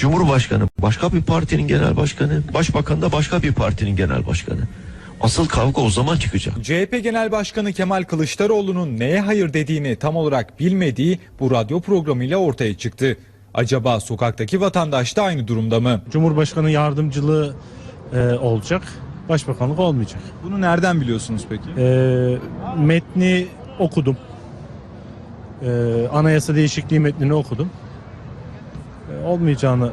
Cumhurbaşkanı başka bir partinin genel başkanı, başbakan da başka bir partinin genel başkanı. Asıl kavga o zaman çıkacak. CHP Genel Başkanı Kemal Kılıçdaroğlu'nun neye hayır dediğini tam olarak bilmediği bu radyo programıyla ortaya çıktı. Acaba sokaktaki vatandaş da aynı durumda mı? Cumhurbaşkanı yardımcılığı e, olacak. Başbakanlık olmayacak. Bunu nereden biliyorsunuz peki? E, metni okudum. E, anayasa değişikliği metnini okudum. Olmayacağını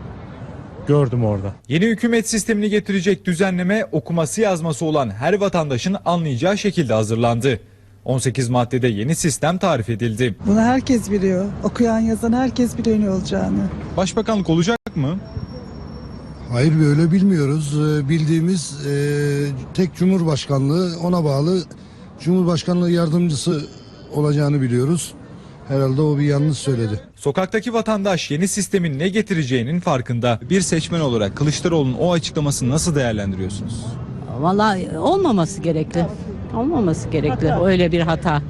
gördüm orada. Yeni hükümet sistemini getirecek düzenleme okuması yazması olan her vatandaşın anlayacağı şekilde hazırlandı. 18 maddede yeni sistem tarif edildi. Bunu herkes biliyor. Okuyan yazan herkes biliyor ne olacağını. Başbakanlık olacak mı? Hayır böyle bilmiyoruz. Ee, Bildiğimiz e, tek Cumhurbaşkanlığı ona bağlı Cumhurbaşkanlığı yardımcısı olacağını biliyoruz. Herhalde o bir yanlış söyledi. Sokaktaki vatandaş yeni sistemin ne getireceğinin farkında. Bir seçmen olarak Kılıçdaroğlu'nun o açıklamasını nasıl değerlendiriyorsunuz? Vallahi olmaması gerekli. Olmaması gerekli. Öyle bir hata.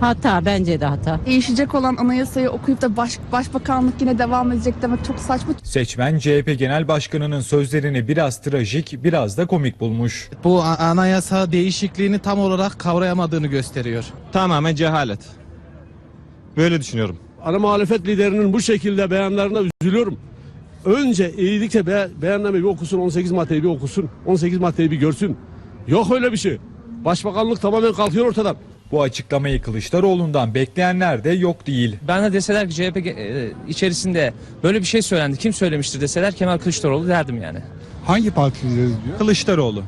Hata. bence de hata. değişecek olan anayasayı okuyup da baş, başbakanlık yine devam edecek demek çok saçma. Seçmen CHP Genel Başkanı'nın sözlerini biraz trajik, biraz da komik bulmuş. bu a- anayasa değişikliğini tam olarak kavrayamadığını gösteriyor. Tamamen cehalet. Böyle düşünüyorum. ana muhalefet liderinin bu şekilde beyanlarına üzülüyorum. Önce iyilikçe be, beyannameyi bir okusun, 18 maddeyi bir okusun, 18 maddeyi bir görsün. Yok öyle bir şey. Başbakanlık tamamen kalkıyor ortadan. Bu açıklamayı Kılıçdaroğlu'ndan bekleyenler de yok değil. Ben de deseler ki CHP e, içerisinde böyle bir şey söylendi. Kim söylemiştir deseler Kemal Kılıçdaroğlu derdim yani. Hangi parti lideri diyor? Kılıçdaroğlu.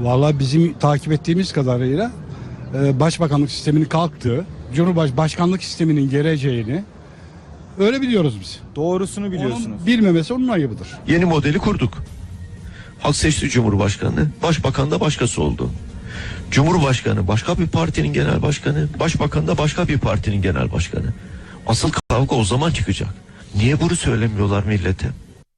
Vallahi bizim takip ettiğimiz kadarıyla e, başbakanlık sisteminin kalktığı, Cumhurbaş başkanlık sisteminin geleceğini öyle biliyoruz biz. Doğrusunu biliyorsunuz. Onun bilmemesi onun ayıbıdır. Yeni modeli kurduk. Halk seçti Cumhurbaşkanı, başbakan da başkası oldu. Cumhurbaşkanı başka bir partinin genel başkanı, başbakan da başka bir partinin genel başkanı. Asıl kavga o zaman çıkacak. Niye bunu söylemiyorlar millete?